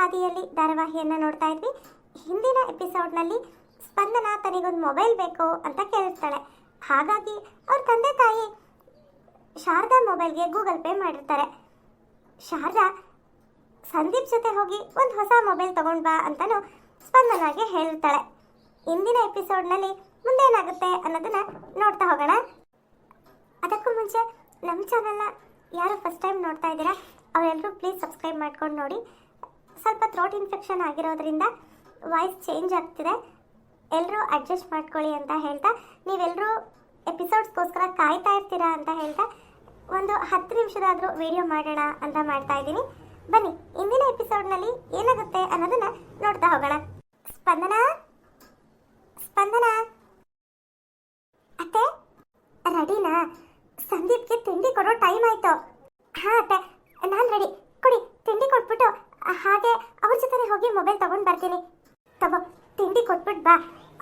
ಹಾದಿಯಲ್ಲಿ ಧಾರಾವಾಹಿಯನ್ನು ನೋಡ್ತಾ ಇದ್ವಿ. ಹಿಂದಿನ ಎಪಿಸೋಡ್ನಲ್ಲಿ ಸ್ಪಂದನ ತನಿಗೊಂದು ಮೊಬೈಲ್ ಬೇಕು ಅಂತ ಕೇಳಿರ್ತಾಳೆ. ಹಾಗಾಗಿ ಅವ್ರ ತಂದೆ ತಾಯಿ ಶಾರದಾ ಮೊಬೈಲ್ಗೆ ಗೂಗಲ್ ಪೇ ಮಾಡಿರ್ತಾರೆ. ಶಾರದಾ, ಸಂದೀಪ್ ಜೊತೆ ಹೋಗಿ ಒಂದು ಹೊಸ ಮೊಬೈಲ್ ತಗೊಂಡ್ ಬಾ ಅಂತಲೂ ಸ್ಪಂದನಾಗೆ ಹೇಳಿರ್ತಾಳೆ ಇಂದಿನ ಎಪಿಸೋಡ್ನಲ್ಲಿ ಮುಂದೇನಾಗುತ್ತೆ ಅನ್ನೋದನ್ನ ನೋಡ್ತಾ ಹೋಗೋಣ. ಅದಕ್ಕೂ ಮುಂಚೆ ನಮ್ಮ ಚಾನಲ್ನ ಯಾರು ಫಸ್ಟ್ ಟೈಮ್ ನೋಡ್ತಾ ಇದ್ದೀರಾ ಅವರೆಲ್ಲರೂ ಪ್ಲೀಸ್ ಸಬ್ಸ್ಕ್ರೈಬ್ ಮಾಡ್ಕೊಂಡು ನೋಡಿ. ಸ್ವಲ್ಪ ಥ್ರೋಟ್ ಇನ್ಫೆಕ್ಷನ್ ಆಗಿರೋದ್ರಿಂದ ವಾಯ್ಸ್ ಚೇಂಜ್ ಆಗ್ತಿದೆ. ಎಲ್ಲರೂ ಅಡ್ಜಸ್ಟ್ ಮಾಡ್ಕೊಳ್ಳಿ ಅಂತ ಹೇಳ್ತಾ ನೀವೆಲ್ಲರೂ ಎಪಿಸೋಡ್ಸ್ಗೋಸ್ಕರ ಕಾಯ್ತಾ ಇರ್ತೀರಾ ಅಂತ ಹೇಳ್ತಾ, ಒಂದು ಹತ್ತು ನಿಮಿಷದಾದರೂ ವಿಡಿಯೋ ಮಾಡೋಣ ಅಂತ ಮಾಡ್ತಾ ಇದ್ದೀನಿ. ಬನ್ನಿ, ಇಂದಿನ ಎಪಿಸೋಡ್ನಲ್ಲಿ ಏನಾಗುತ್ತೆ ಅನ್ನೋದನ್ನ ನೋಡ್ತಾ ಹೋಗೋಣ. ಸ್ಪಂದನ? ಸ್ಪಂದನ? ಅತ್ತೆ, ರೆಡಿನಾ? ಸಂದೀಪ್ಗೆ ತಿಂಡಿ ಕೊಡೋ ಟೈಮ್ ಆಯ್ತು. ಹಾ ಅತ್ತೆ, ನಾನು ರೆಡಿ ಕೊಡಿ, ತಿಂಡಿ ಕೊಟ್ಬಿಟ್ಟು ಹಾಗೆ ಅವ್ರ ಜೊತೆ ಹೋಗಿ ಮೊಬೈಲ್ ತಗೊಂಡ್ ಬರ್ತೀನಿ. ತಗೋ, ತಿಂಡಿ ಕೊಟ್ಬಿಟ್ಟು ಬಾ.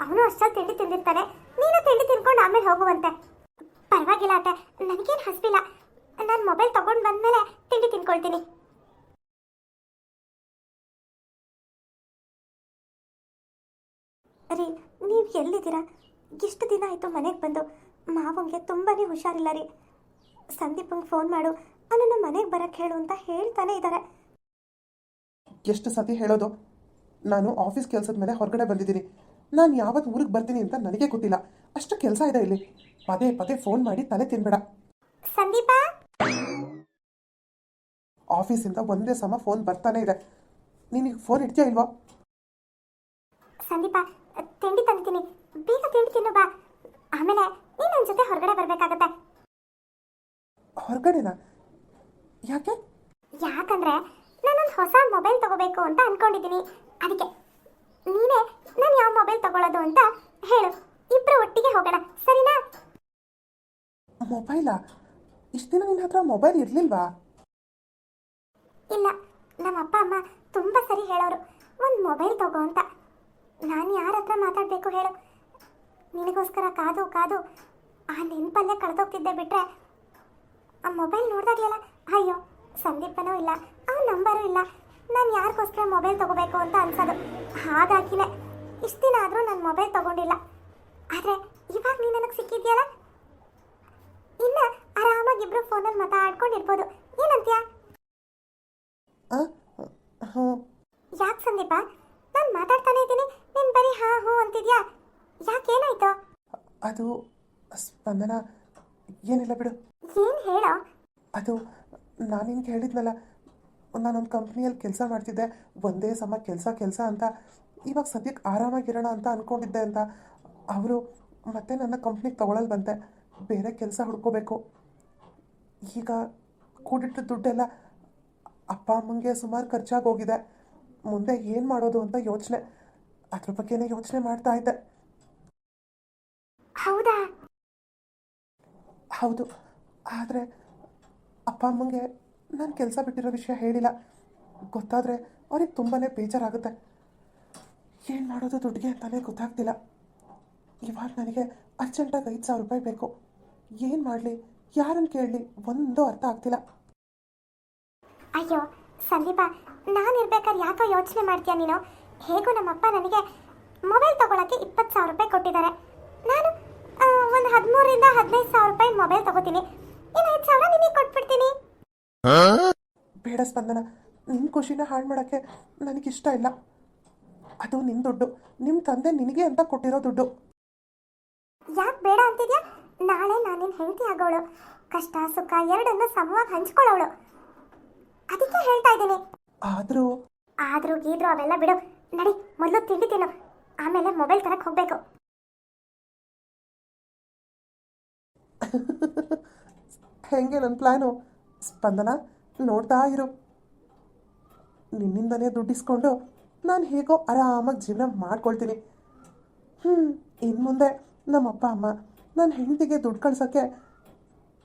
ಅವನು ಅಷ್ಟೊಂದು ತಿಂಡಿ ತಿಂದಿರ್ತಾನೆ. ನೀನು ತಿಂಡಿ ತಿನ್ಕೊಂಡು ಆಮೇಲೆ ಹೋಗುವಂತೆ. ಪರವಾಗಿಲ್ಲ ಅತ್ತೆ, ನನಗೇನು ಹಸ್ಬಿಲ್ಲ. ನಾನು ಮೊಬೈಲ್ ತಗೊಂಡು ಬಂದ್ಮೇಲೆ ತಿಂಡಿ ತಿನ್ಕೊಳ್ತೀನಿ. ರೀ, ನೀವು ಎಲ್ಲಿದ್ದೀರಾ? ಎಷ್ಟು ದಿನ ಆಯಿತು ಮನೆಗೆ ಬಂದು? ಮಾವಂಗೆ ತುಂಬಾ ಹುಷಾರಿಲ್ಲ ರೀ. ಸಂದೀಪಂಗೆ ಫೋನ್ ಮಾಡು. ಅವನನ್ನು ಮನೆಗೆ ಬರಕ್ಕೆ ಹೇಳು ಅಂತ ಹೇಳ್ತಾನೆ ಇದ್ದಾರೆ ಎಷ್ಟು ಸತಿ ಹೇಳೋದು? ನಾನು ಆಫೀಸ್ ಕೆಲಸದ ಮೇಲೆ ಹೊರಗಡೆ ಬಂದಿದ್ದೀನಿ. ನಾನು ಯಾವತ್ತು ಊರಿಗೆ ಬರ್ತೀನಿ ಅಂತ ನನಗೆ ಗೊತ್ತಿಲ್ಲ. ಅಷ್ಟು ಕೆಲಸ ಇದೆ ಇಲ್ಲಿ. ಪದೇ ಪದೇ ಫೋನ್ ಮಾಡಿ ತಲೆ ತಿನ್ಬೇಡ. ಸಂದೀಪ? ಆಫೀಸಿಂದ ಒಂದೇ ಸಮ ಫೋನ್ ಬರ್ತಾನೆ ಇದೆ. ನಿನಗೆ ಫೋನ್ ಇಡ್ತೀಯಾ ಇಲ್ವಾ? ಸಂದೀಪ ತಿಂಡಿ ತಂದಿದ್ದೀನಿ ಬೇಗ ತಿಂಡಿ ತಿನ್ನು ಬಾ. ಆಮೇಲೆ ನೀನು ನನ್ನ ಜೊತೆ ಹೊರಗಡೆ ಬರಬೇಕಾಗತ್ತೆ. ಹೊರಗಡೆನಾ? ಯಾಕೆ? ಯಾಕಂದ್ರೆ ನಾನೊಂದು ಹೊಸ ಮೊಬೈಲ್ ತಗೋಬೇಕು ಅಂತ ಅನ್ಕೊಂಡಿದ್ದೀನಿ. ಅದಕ್ಕೆ ನೀನೇ ನಾನು ಯಾವ ಮೊಬೈಲ್ ತಗೊಳ್ಳೋದು ಅಂತ ಹೇಳು. ಇಬ್ರು ಒಟ್ಟಿಗೆ ಹೋಗೋಣ. ಸರಿನಾ? ಮೊಬೈಲಾ? ಇಷ್ಟು ದಿನ ನಿನ್ನ ಹತ್ರ ಮೊಬೈಲ್ ಇರಲಿಲ್ವಾ? ಇಲ್ಲ. ನಮ್ಮ ಅಪ್ಪ ಅಮ್ಮ ತುಂಬ ಸರಿ ಹೇಳೋರು. ಒಂದು ಮೊಬೈಲ್ ತಗೋ ಅಂತ. ನಾನು ಯಾರ ಹತ್ರ ಮಾತಾಡಬೇಕು ಹೇಳು. ನಿನಗೋಸ್ಕರ ಕಾದು ಕಾದು ಆ ನೆನಪಲ್ಲೇ ಕಳೆದೋಗ್ತಿದ್ದೆ ಬಿಟ್ರೆ. ಆ ಮೊಬೈಲ್ ನೋಡ್ದಾಗ್ಲಲ್ಲ. ಅಯ್ಯೋ ಸಂದೀಪನೂ ಇಲ್ಲ. ನಂಬರು ಇಲ್ಲ. ನಾನು ಯಾರಿಗೋಸ್ಕರ ಮೊಬೈಲ್ ತಗೋಬೇಕು ಅಂತ ಅನ್ಸೋದು. ಹಾಗಾಗಿನೇ ಇಷ್ಟು ದಿನ ಆದರೂ ನಾನು ಮೊಬೈಲ್ ತಗೊಂಡಿಲ್ಲ. ಆದರೆ ಇವಾಗ ನೀನು ನನಗೆ ಸಿಕ್ಕಿದ್ಯಲ್ಲ? ಇನ್ನು ಆರಾಮಾಗಿ ಇಬ್ಬರು ಫೋನಲ್ಲಿ ಮಾತಾಡ್ಕೊಂಡಿರ್ಬೋದು. ಏನಂತೀಯ? ಯಾಕೆ ಸಂದೀಪ? ನಾನು ಮಾತಾಡ್ತಾನೆ ಇದ್ದೀನಿ. ನೀನು ಬರೀ ಹಾ ಹೂ ಅಂತಿದ್ಯಾ? ಯಾಕೇನಾಯ್ತು ಅದು ಸ್ಪಂದನ? ಏನಿಲ್ಲ ಬಿಡು. ಏನು ಹೇಳೋ? ಅದು ನಾನು ನಿನ್ಗೆ ಹೇಳಿದ್ನಲ್ಲ ನಾನೊಂದು ಕಂಪ್ನಿಯಲ್ಲಿ ಕೆಲಸ ಮಾಡ್ತಿದ್ದೆ ಒಂದೇ ಸಮ ಕೆಲಸ ಕೆಲಸ ಅಂತ. ಇವಾಗ ಸದ್ಯಕ್ಕೆ ಆರಾಮಾಗಿರೋಣ ಅಂತ ಅಂದ್ಕೊಂಡಿದ್ದೆ ಅಂತ. ಅವರು ಮತ್ತೆ ನನ್ನ ಕಂಪ್ನಿಗೆ ತಗೊಳ್ಳಲು ಬಂತೆ ಬೇರೆ ಕೆಲಸ ಹುಡ್ಕೋಬೇಕು. ಈಗ ಕೂಡಿಟ್ಟ ದುಡ್ಡೆಲ್ಲ ಅಪ್ಪ ಅಮ್ಮಂಗೆ ಸುಮಾರು ಖರ್ಚಾಗಿ ಹೋಗಿದೆ. ಮುಂದೆ ಏನು ಮಾಡೋದು ಅಂತ ಯೋಚನೆ. ಅದ್ರ ಬಗ್ಗೆನೇ ಯೋಚನೆ ಮಾಡ್ತಾ ಇದ್ದೆ. ಹೌದಾ? ಹೌದು. ಆದರೆ ಅಪ್ಪ ಅಮ್ಮಂಗೆ ನಾನು ಕೆಲಸ ಬಿಟ್ಟಿರೋ ವಿಷಯ ಹೇಳಿಲ್ಲ. ಗೊತ್ತಾದರೆ ಅವ್ರಿಗೆ ತುಂಬಾ ಬೇಜಾರಾಗುತ್ತೆ. ಏನು ಮಾಡೋದು ದುಡ್ಡಿಗೆ ಅಂತಲೇ ಗೊತ್ತಾಗ್ತಿಲ್ಲ. ಇವಾಗ ನನಗೆ ಅರ್ಜೆಂಟಾಗಿ ಐದು ಸಾವಿರ ರೂಪಾಯಿ ಬೇಕು. ಏನು ಮಾಡಲಿ? ಯಾರನ್ನು ಕೇಳಲಿ? ಒಂದೂ ಅರ್ಥ ಆಗ್ತಿಲ್ಲ. ಅಯ್ಯೋ, ಸಂದೀಪ, ನಾನು ಇರ್ಬೇಕಾದ್ರೆ ಯಾಕೋ ಯೋಚನೆ ಮಾಡ್ತೀಯ ನೀನು? ಹೇಗೂ ನಮ್ಮಪ್ಪ ನನಗೆ ಮೊಬೈಲ್ ತಗೊಳಕ್ಕೆ ಇಪ್ಪತ್ತು ಸಾವಿರ ರೂಪಾಯಿ ಕೊಟ್ಟಿದ್ದಾರೆ. ನಾನು ಒಂದು ಹದಿಮೂರರಿಂದ ಹದಿನೈದು ಸಾವಿರ ರೂಪಾಯಿ ಮೊಬೈಲ್ ತಗೋತೀನಿ. ಇನ್ನು ಐದು ಸಾವಿರ ನಿನಗೆ ಕೊಟ್ಬಿಡ್ತೀನಿ. ಬೇಡ ಸ್ಪಂದನ ನಿನ್ನ ಖುಷಿನ ಹಾಳು ಮಾಡೋಕ್ಕೆ ನನಗಿಷ್ಟ ಇಲ್ಲ. ಅದು ನಿನ್ ದುಡ್ಡು. ನಿಮ್ಮ ತಂದೆ ನಿನಗೆ ಅಂತ ಕೊಟ್ಟಿರೋ ದುಡ್ಡು. ಯಾಕೆ ಬೇಡ ಅಂತಿದ್ಯಾ? ನಾಳೆ ನಾನು ನಿನ್ನ ಹೆಂಡತಿ ಆಗೋಳು. ಕಷ್ಟ ಸುಖ ಎರಡನ್ನು ಸಮವಾಗಿ ಹಂಚ್ಕೊಳ್ಳೋಳು. ಅದಕ್ಕೆ ಹೇಳ್ತಾ ಇದ್ದೀನಿ. ಆದರೂ? ಆದ್ರೂ ಗೀದ್ರು ಅವೆಲ್ಲ ಬಿಡು. ನಡಿ ಮೊದಲು ತಿಂಡಿ ತಿನ್ನು. ಆಮೇಲೆ ಮೊಬೈಲ್ ತರಕ್ಕೆ ಹೋಗ್ಬೇಕು. ಹೆಂಗೆ ನನ್ನ ಪ್ಲ್ಯಾನು ಸ್ಪಂದನ ನೋಡ್ತಾ ಇರು. ನಿನ್ನಿಂದನೇ ದುಡ್ಡಿಸ್ಕೊಂಡು ನಾನು ಹೇಗೋ ಆರಾಮಾಗಿ ಜೀವನ ಮಾಡ್ಕೊಳ್ತೀನಿ. ಹ್ಞೂ ಇನ್ನು ಮುಂದೆ ನಮ್ಮಪ್ಪ ಅಮ್ಮ ನನ್ನ ಹೆಂಡತಿಗೆ ದುಡ್ಡು ಕಳ್ಸೋಕ್ಕೆ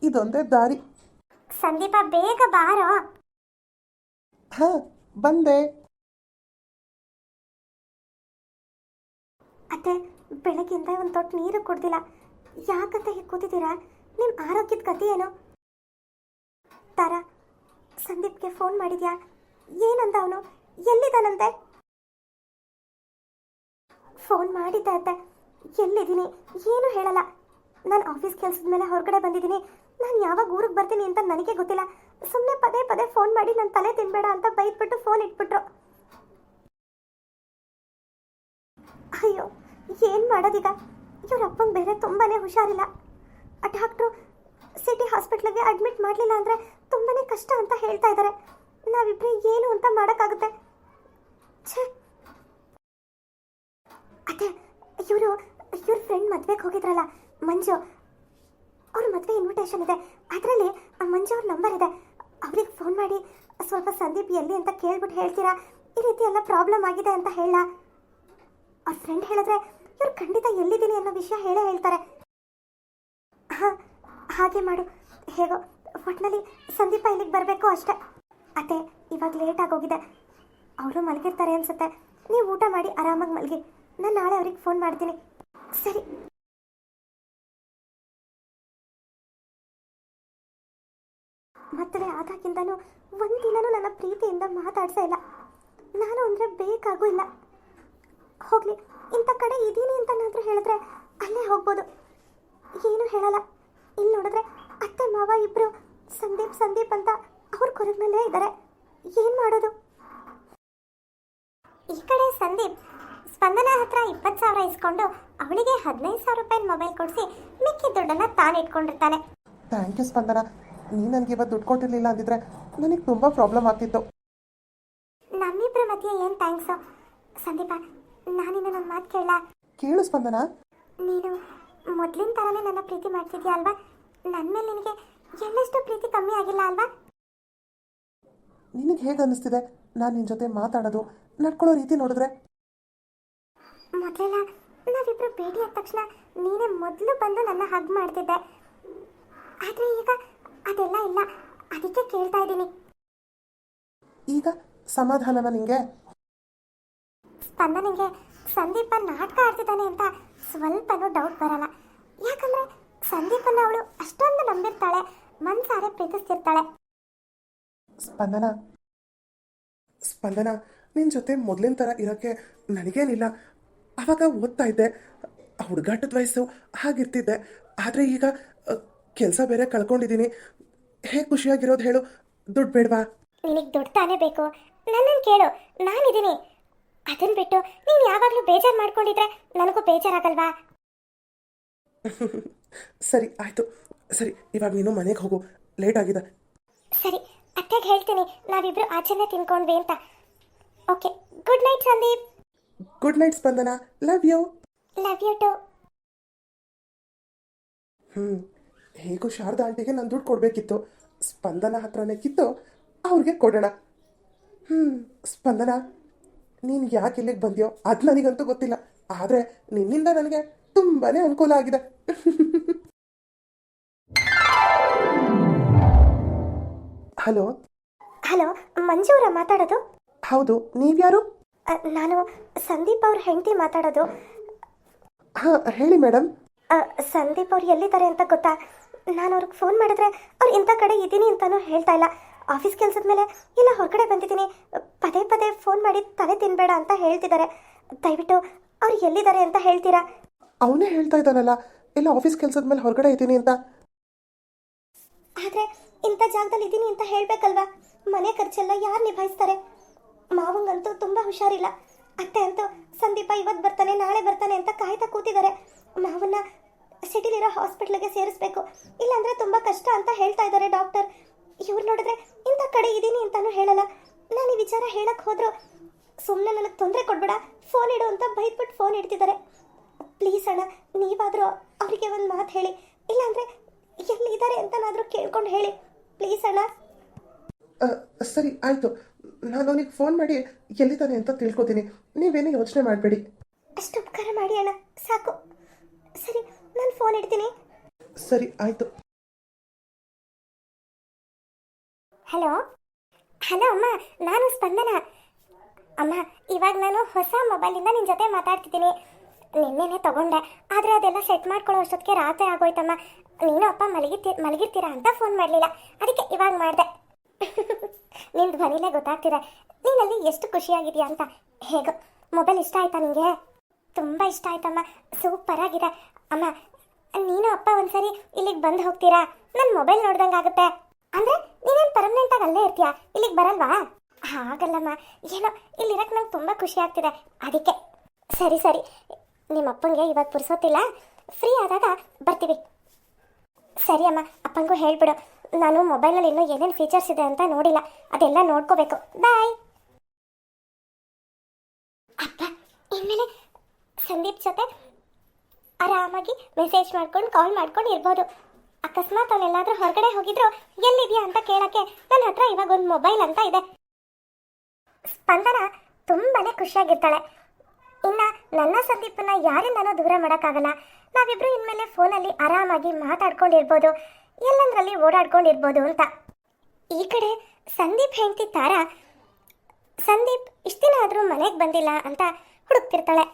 ಇದೊಂದೇ ದಾರಿ. ಸಂದೀಪ ಬೇಗ ಬಾರೋ. ಹಾಂ ಬಂದೆ. ಅತ್ತೆ ಬೆಳಗ್ಗೆಯಿಂದ ಒಂದು ತೊಟ್ಟು ನೀರು ಕುಡ್ದಿಲ್ಲ. ಯಾಕಂತ ಹೀಗೆ ಕೂತಿದ್ದೀರಾ? ನಿಮ್ಮ ಆರೋಗ್ಯದ ಗತಿ ಏನು? ತರ, ಸಂದೀಪ್ಗೆ ಫೋನ್ ಮಾಡಿದ್ಯಾ? ಏನಂದ ಅವನು? ಎಲ್ಲಿದ್ದಾನಂತೆ? ಫೋನ್ ಮಾಡಿದ್ದೆ ಅತ್ತೆ. ಎಲ್ಲಿದ್ದೀನಿ? ಏನು ಹೇಳಲ್ಲ. ನಾನು ಆಫೀಸ್ ಕೆಲಸದ ಮೇಲೆ ಹೊರಗಡೆ ಬಂದಿದ್ದೀನಿ. ನಾನು ಯಾವಾಗ ಊರಿಗೆ ಬರ್ತೀನಿ ಅಂತ ನನಗೆ ಗೊತ್ತಿಲ್ಲ. ಸುಮ್ಮನೆ ಪದೇ ಪದೇ ಫೋನ್ ಮಾಡಿ ನನ್ನ ತಲೆ ತಿನ್ಬೇಡ ಅಂತ ಬೈದ್ಬಿಟ್ಟು ಫೋನ್ ಇಟ್ಬಿಟ್ರು. ಅಯ್ಯೋ, ಏನು ಮಾಡೋದೀಗ? ಇವ್ರ ಅಪ್ಪಂಗೆ ಬೇರೆ ತುಂಬಾನೇ ಹುಷಾರಿಲ್ಲ. ಆ ಡಾಕ್ಟ್ರು ಸಿಟಿ ಹಾಸ್ಪಿಟ್ಲಿಗೆ ಅಡ್ಮಿಟ್ ಮಾಡಲಿಲ್ಲ ಅಂದರೆ ತುಂಬಾ ಕಷ್ಟ ಅಂತ ಹೇಳ್ತಾ ಇದ್ದಾರೆ ನಾವಿಬ್ಬರೇ ಏನು ಅಂತ ಮಾಡೋಕ್ಕಾಗುತ್ತೆ? ಅದೇ ಇವರು, ಇವ್ರ ಫ್ರೆಂಡ್ ಮದುವೆಗೆ ಹೋಗಿದ್ರಲ್ಲ, ಮಂಜು. ಅವ್ರ ಮದುವೆ ಇನ್ವಿಟೇಷನ್ ಇದೆ. ಅದರಲ್ಲಿ ಮಂಜು ಅವ್ರ ನಂಬರ್ ಇದೆ. ಅವ್ರಿಗೆ ಫೋನ್ ಮಾಡಿ, ಸ್ವಲ್ಪ ಸಂದೀಪ್ ಎಲ್ಲಿ ಅಂತ ಕೇಳ್ಬಿಟ್ಟು ಹೇಳ್ತೀರಾ? ಈ ರೀತಿ ಎಲ್ಲ ಪ್ರಾಬ್ಲಮ್ ಆಗಿದೆ ಅಂತ ಹೇಳ. ಅವ್ರ ಫ್ರೆಂಡ್ ಹೇಳಿದ್ರೆ, ಇವ್ರು ಖಂಡಿತ ಎಲ್ಲಿದ್ದೀನಿ ಅನ್ನೋ ವಿಷಯ ಹೇಳೇ ಹೇಳ್ತಾರೆ. ಹಾಗೆ ಮಾಡು. ಹೇಗೋ ಒಟ್ಟಿನಲ್ಲಿ ಸಂದೀಪ ಇಲ್ಲಿಗೆ ಬರಬೇಕು ಅಷ್ಟೇ. ಅತ್ತೆ, ಇವಾಗ ಲೇಟ್ ಆಗೋಗಿದೆ ಅವರು ಮಲಗಿರ್ತಾರೆ ಅನ್ಸುತ್ತೆ. ನೀವು ಊಟ ಮಾಡಿ ಆರಾಮಾಗಿ ಮಲಗಿ. ನಾನು ನಾಳೆ ಅವ್ರಿಗೆ ಫೋನ್ ಮಾಡ್ತೀನಿ. ಸರಿ. ಮದುವೆ ಒಂದು ಒಂದಿನನೂ ನನ್ನ ಪ್ರೀತಿಯಿಂದ ಮಾತಾಡ್ಸೇ ಇಲ್ಲ. ನಾನು ಅಂದರೆ ಬೇಕಾಗೂ ಇಲ್ಲ. ಹೋಗ್ಲಿ, ಇಂಥ ಕಡೆ ಇದ್ದೀನಿ ಅಂತನಾದರೂ ಹೇಳಿದ್ರೆ ಅಲ್ಲೇ ಹೋಗ್ಬೋದು. ಏನು ಹೇಳಲ್ಲ. ಇಲ್ಲಿ ನೋಡಿದ್ರೆ ಅತ್ತೆ ಮಾವ ಇಬ್ರು ಸಂದೀಪ್ ಸಂದೀಪ್ ಅಂತ ಅವ್ರ ಕೊರಗ್ನಲ್ಲೇ ಇದ್ದಾರೆ ಏನು ಮಾಡೋದು? ಈ ಕಡೆ ಸಂದೀಪ್ ಸ್ಪಂದನ ಹತ್ರ ಇಪ್ಪತ್ತು ಸಾವಿರ ಇಸ್ಕೊಂಡು ಅವಳಿಗೆ ಹದಿನೈದು ಸಾವಿರ ರೂಪಾಯಿ ಮೊಬೈಲ್ ಕೊಡಿಸಿ ಮಿಕ್ಕಿ ದುಡ್ಡನ್ನ ತಾನು ಇಟ್ಕೊಂಡಿರ್ತಾನೆ. Thank you Spandana. ನೀ ನನಗೆ ಇವತ್ತು ದುಡ್ಡು ಕೊಟ್ಟಿರಲಿಲ್ಲ ಅಂದಿದ್ರೆ ನನಗೆ ತುಂಬ ಪ್ರಾಬ್ಲಮ್ ಆಗ್ತಿತ್ತು. ನಮ್ಮಿಬ್ಬರ ಮಧ್ಯೆ ಏನು ಥ್ಯಾಂಕ್ಸು ಸಂದೀಪ ನಾನಿನ್ನ ನನ್ನ ಮಾತು ಕೇಳ ಕೇಳು ಸ್ಪಂದನ. ನೀನು ಮೊದಲಿನ ಥರನೇ ನನ್ನ ಪ್ರೀತಿ ಮಾಡ್ತಿದ್ಯಾ ಅಲ್ವಾ? ನನ್ನ ಮೇಲೆ ನಿನಗೆ ಎಳ್ಳಷ್ಟು ಪ್ರೀತಿ ಕಮ್ಮಿ ಆಗಿಲ್ಲ ಅಲ್ವಾ? ನಿನಗೆ ಹೇಗೆ ಅನ್ನಿಸ್ತಿದೆ? ನಾನು ನಿನ್ನ ಜೊತೆ ಮಾತಾಡೋದು ನಡ್ಕೊಳ್ಳೋ ರೀತಿ ನೋಡಿದ್ರೆ? ಮೊದಲೆಲ್ಲ ನಾವಿಬ್ರು ಭೇಟಿ ಆದ ತಕ್ಷಣ ನೀನೇ ಮೊದಲು ಬಂದು ನನ್ನ ಹಗ್ ಮಾಡ್ತಿದ್ದೆ. ಆದರೆ ಈಗ ಅದೆಲ್ಲ ಇಲ್ಲ. ಅದಕ್ಕೆ ಕೇಳ್ತಾ ಇದ್ದೀನಿ. ಈಗ ಸಮಾಧಾನನ ನಿಂಗೆ? ಸ್ಪಂದನಿಗೆ ಸಂದೀಪ ನಾಟಕ ಆಡ್ತಿದ್ದಾನೆ ಅಂತ ಸ್ವಲ್ಪನೂ ಡೌಟ್ ಬರಲ್ಲ. ಯಾಕಂದ್ರೆ ಸಂದೀಪನ ಅವಳು ಅಷ್ಟೊಂದು ನಂಬಿರ್ತಾಳೆ ಮನ್ಸಾರೆ ಪ್ರೀತಿಸ್ತಿರ್ತಾಳೆ. ಸ್ಪಂದನ? ಸ್ಪಂದನ ನಿನ್ನ ಜೊತೆ ಮೊದಲಿನ ಥರ ಇರೋಕ್ಕೆ ನನಗೇನಿಲ್ಲ. ಅವಾಗ ಓದ್ತಾ ಇದ್ದೆ. ಹುಡುಗಾಟದ ವಯಸ್ಸು ಹಾಗಿರ್ತಿದ್ದೆ. ಆದರೆ ಈಗ ಕೆಲಸ ಬೇರೆ ಕಳ್ಕೊಂಡಿದ್ದೀನಿ ಹೇಗೆ ಖುಷಿಯಾಗಿರೋದು ಹೇಳು. ದುಡ್ಡು ಬೇಡವಾ? ನಿನಗೆ ದುಡ್ಡು ತಾನೇ ಬೇಕು. ನನ್ನನ್ನು ಕೇಳು. ನಾನಿದ್ದೀನಿ ಅದನ್ನು ಬಿಟ್ಟು ನೀನು ಯಾವಾಗಲೂ ಬೇಜಾರು ಮಾಡ್ಕೊಂಡಿದ್ರೆ ನನಗೂ ಬೇಜಾರಾಗಲ್ವಾ? ಸರಿ ಆಯಿತು. ಸರಿ ಇವಾಗ ನೀನು ಮನೆಗೆ ಹೋಗು. ಲೇಟ್ ಆಗಿದೆ. ಸರಿ ಅತ್ತೆಗೆ ಹೇಳ್ತೀನಿ. ನಾವಿಬ್ರು ಆಚೆನೆ ತಿನ್ಕೊಂಡ್ವಿ ಅಂತ. Okay good night Sandeep. Good night Spandana. Love you. Love you too. ಹ್ಞೂ ಹೇಗೂ ಶಾರದಾ ಆಂಟಿಗೆ ನಾನು ದುಡ್ಡು ಕೊಡಬೇಕಿತ್ತು. ಸ್ಪಂದನ ಹತ್ರನೇ ಕಿತ್ತು ಅವ್ರಿಗೆ ಕೊಡೋಣ. ಹ್ಞೂ ಸ್ಪಂದನ ನೀನು ಯಾಕೆ ಇಲ್ಲಿಗೆ ಬಂದ್ಯೋ ಅದು ನನಗಂತೂ ಗೊತ್ತಿಲ್ಲ. ಆದರೆ ನಿನ್ನಿಂದ ನನಗೆ ತುಂಬಾ ಅನುಕೂಲ ಆಗಿದೆ. ಹಲೋ? ಹಲೋ ಮಂಜು ಅವರ ಮಾತಾಡೋದು? ಹೌದು ನೀವ್ಯಾರು? ಅ, ನಾನು ಸಂದೀಪ್ ಅವ್ರ ಹೆಂಡತಿ ಮಾತಾಡೋದು. ಹಾ ಹೇಳಿ ಮೇಡಮ್ ಅ, ಸಂದೀಪ್ ಅವ್ರು ಎಲ್ಲಿದ್ದಾರೆ ಅಂತ ಗೊತ್ತಾ? ನಾನು ಅವ್ರಿಗೆ ಫೋನ್ ಮಾಡಿದ್ರೆ ಅವ್ರು ಇಂಥ ಕಡೆ ಇದ್ದೀನಿ ಅಂತಾನೂ ಹೇಳ್ತಾ ಇಲ್ಲ. ಆಫೀಸ್ ಕೆಲಸದ ಮೇಲೆ ಇಲ್ಲ ಹೊರಗಡೆ ಬಂದಿದ್ದೀನಿ. ಪದೇ ಪದೇ ಫೋನ್ ಮಾಡಿ ತಲೆ ತಿನ್ಬೇಡ ಅಂತ ಹೇಳ್ತಿದ್ದಾರೆ. ದಯವಿಟ್ಟು ಅವ್ರು ಎಲ್ಲಿದ್ದಾರೆ ಅಂತ ಹೇಳ್ತೀರಾ? ಅವನೇ ಹೇಳ್ತಾ ಇದ್ದಾನಲ್ಲ, ಎಲ್ಲ ಆಫೀಸ್ ಕೆಲಸದ ಮೇಲೆ ಹೊರಗಡೆ ಇದ್ದೀನಿ ಅಂತ. ಆದ್ರೆ ಇಂಥ ಜಾಗದಲ್ಲಿ ಇದ್ದೀನಿ ಅಂತ ಹೇಳಬೇಕಲ್ವಾ? ಮನೆ ಖರ್ಚೆಲ್ಲ ಯಾರು ನಿಭಾಯಿಸ್ತಾರೆ? ಮಾವಂಗಂತೂ ತುಂಬಾ ಹುಷಾರಿಲ್ಲ. ಅತ್ತೆ ಅಂತೂ ಸಂದೀಪ ಇವತ್ತು ಬರ್ತಾನೆ, ನಾಳೆ ಬರ್ತಾನೆ ಅಂತ ಕಾಯ್ತಾ ಕೂತಿದ್ದಾರೆ. ಮಾವನ್ನ ಸಿಟಿಲಿರೋ ಹಾಸ್ಪಿಟ್ಲಿಗೆ ಸೇರಿಸ್ಬೇಕು. ಇಲ್ಲಾಂದ್ರೆ ತುಂಬಾ ಕಷ್ಟ ಅಂತ ಹೇಳ್ತಾ ಇದ್ದಾರೆ ಡಾಕ್ಟರ್. ಇವ್ರು ನೋಡಿದ್ರೆ ಇಂಥ ಕಡೆ ಇದ್ದೀನಿ ಅಂತಾನು ಹೇಳಲ್ಲ. ನಾನು ಈ ವಿಚಾರ ಹೇಳಕ್ ಹೋದ್ರು. ಸುಮ್ಮನೆ ನನಗೆ ತೊಂದರೆ ಕೊಡ್ಬೇಡ, ಫೋನ್ ಇಡು ಅಂತ ಬೈದ್ಬಿಟ್ಟು ಫೋನ್ ಇಡ್ತಿದ್ದಾರೆ. ಪ್ಲೀಸ್ ಅಣ್ಣ ನೀವಾದರೂ ಅವರಿಗೆ ಒಂದು ಮಾತು ಹೇಳಿ. ಇಲ್ಲಾಂದ್ರೆ ಎಲ್ಲಿದ್ದಾರೆ ಅಂತನಾದರೂ ಕೇಳ್ಕೊಂಡು ಹೇಳಿ. ಪ್ಲೀಸ್ ಅಣ್ಣ. ಸರಿ ಆಯಿತು. ನಾನು ಅವನಿಗೆ ಫೋನ್ ಮಾಡಿ ಎಲ್ಲಿದ್ದಾನೆ ಅಂತ ತಿಳ್ಕೊತೀನಿ. ನೀವೇನು ಯೋಚನೆ ಮಾಡಬೇಡಿ. ಅಷ್ಟು ಉಪಕಾರ ಮಾಡಿ ಅಣ್ಣ ಸಾಕು. ಸರಿ ನಾನು ಫೋನ್ ಇಡ್ತೀನಿ. ಸರಿ ಆಯಿತು. ಹಲೋ? ಹಲೋ ಅಮ್ಮ ನಾನು ಸ್ಪಂದನ. ಅಮ್ಮ ಇವಾಗ ನಾನು ಹೊಸ ಮೊಬೈಲಿಂದ ನಿನ್ನ ಜೊತೆ ಮಾತಾಡ್ತಿದ್ದೀನಿ. ನಿನ್ನೆನೆ ತಗೊಂಡೆ. ಆದರೆ ಅದೆಲ್ಲ ಸೆಟ್ ಮಾಡ್ಕೊಳ್ಳೋ ಅಷ್ಟೊತ್ತಿಗೆ ರಾತ್ರಿ ಆಗೋಯ್ತಮ್ಮ. ನೀನು ಅಪ್ಪ ಮಲಗಿರ್ತಿ, ಮಲಗಿರ್ತೀರಾ ಅಂತ ಫೋನ್ ಮಾಡಲಿಲ್ಲ. ಅದಕ್ಕೆ ಇವಾಗ ಮಾಡಿದೆ. ನಿಂದು ಧ್ವನಿಲೇ ಗೊತ್ತಾಗ್ತಿದೆ. ನೀನಲ್ಲಿ ಎಷ್ಟು ಖುಷಿಯಾಗಿದೆಯಾ ಅಂತ. ಹೇಗೋ ಮೊಬೈಲ್ ಇಷ್ಟ ಆಯ್ತಾ ನಿಂಗೆ? ತುಂಬ ಇಷ್ಟ ಆಯ್ತಮ್ಮ. ಸೂಪರ್ ಆಗಿದೆ. ಅಮ್ಮ, ನೀನು ಅಪ್ಪ ಒಂದ್ಸರಿ ಇಲ್ಲಿಗೆ ಬಂದು ಹೋಗ್ತೀರಾ? ನನ್ನ ಮೊಬೈಲ್ ನೋಡ್ದಂಗೆ ಆಗುತ್ತೆ. ಅಂದ್ರೆ ನೀನೇನು ಪರ್ಮನೆಂಟ್ ಆಗಿ ಅಲ್ಲೇ ಇರ್ತೀಯಾ? ಇಲ್ಲಿಗೆ ಬರಲ್ವಾ? ಹಾಗಲ್ಲಮ್ಮ. ಏನೋ ಇಲ್ಲಿರಕ್ಕೆ ನಂಗೆ ತುಂಬ ಖುಷಿ ಆಗ್ತಿದೆ. ಅದಕ್ಕೆ. ಸರಿ ಸರಿ. ನಿಮ್ಮ ಅಪ್ಪಂಗೆ ಇವಾಗ ಪುರ್ಸೋತಿಲ್ಲ ಫ್ರೀ ಆದಾಗ ಬರ್ತೀವಿ. ಸರಿ ಅಮ್ಮ ಅಪ್ಪಂಗೂ ಹೇಳ್ಬಿಡು. ನಾನು ಮೊಬೈಲಲ್ಲಿ ಇನ್ನೂ ಏನೇನು ಫೀಚರ್ಸ್ ಇದೆ ಅಂತ ನೋಡಿಲ್ಲ. ಅದೆಲ್ಲ ನೋಡ್ಕೋಬೇಕು. ಬಾಯ್ ಅಪ್ಪ, ಇನ್ಮೇಲೆ ಸಂದೀಪ್ ಜೊತೆ ಆರಾಮಾಗಿ ಮೆಸೇಜ್ ಮಾಡ್ಕೊಂಡು ಕಾಲ್ ಮಾಡ್ಕೊಂಡು ಇರ್ಬೋದು. ಅಕಸ್ಮಾತ್ ಅವನೆಲ್ಲಾದ್ರೂ ಹೊರಗಡೆ ಹೋಗಿದ್ರು ಎಲ್ಲಿದ್ಯಾ ಅಂತ ಕೇಳಕ್ಕೆ ನನ್ನ ಹತ್ರ ಇವಾಗ ಒಂದು ಮೊಬೈಲ್ ಅಂತ ಇದೆ. ಸ್ಪಂದನ ತುಂಬಾನೇ ಖುಷಿಯಾಗಿರ್ತಾಳೆ. ಇನ್ನ ನನ್ನ ಸಂದೀಪನ್ನ ಯಾರಿಂದನೂ ದೂರ ಮಾಡೋಕ್ಕಾಗಲ್ಲ. ನಾವಿಬ್ರು ಇನ್ಮೇಲೆ ಫೋನಲ್ಲಿ ಆರಾಮಾಗಿ ಮಾತಾಡ್ಕೊಂಡಿರ್ಬೋದು, ಎಲ್ಲಂದ್ರಲ್ಲಿ ಓಡಾಡ್ಕೊಂಡಿರ್ಬೋದು ಅಂತ. ಈ ಕಡೆ ಸಂದೀಪ್ ಹೆಂಡತಿ ತಾರ, ಸಂದೀಪ್ ಇಷ್ಟು ದಿನ ಆದರೂ ಮನೆಗೆ ಬಂದಿಲ್ಲ ಅಂತ ಹುಡುಕ್ತಿರ್ತಾಳೆ.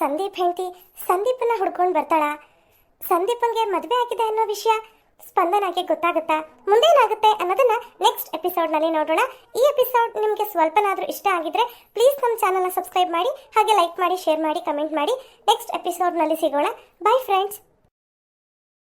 ಸಂದೀಪ್ ಹೆಂಡತಿ ಸಂದೀಪನ್ನ ಹುಡ್ಕೊಂಡು ಬರ್ತಾಳ. ಸಂದೀಪಂಗೆ ಮದುವೆ ಆಗಿದೆ ಅನ್ನೋ ವಿಷಯ ಸ್ಪಂದನಾಗೆ ಗೊತ್ತಾಗುತ್ತಾ ಮುಂದೇನಾಗುತ್ತೆ ಅನ್ನೋದನ್ನ ನೆಕ್ಸ್ಟ್ ಎಪಿಸೋಡ್ನಲ್ಲಿ ನೋಡೋಣ. ಈ ಎಪಿಸೋಡ್ ನಿಮಗೆ ಸ್ವಲ್ಪನಾದರೂ ಇಷ್ಟ ಆಗಿದ್ರೆ ಪ್ಲೀಸ್ ನಮ್ಮ ಚಾನಲ್ನ ಸಬ್ಸ್ಕ್ರೈಬ್ ಮಾಡಿ, ಹಾಗೆ ಲೈಕ್ ಮಾಡಿ ಶೇರ್ ಮಾಡಿ ಕಮೆಂಟ್ ಮಾಡಿ. ನೆಕ್ಸ್ಟ್ ಎಪಿಸೋಡ್ನಲ್ಲಿ ಸಿಗೋಣ. By friends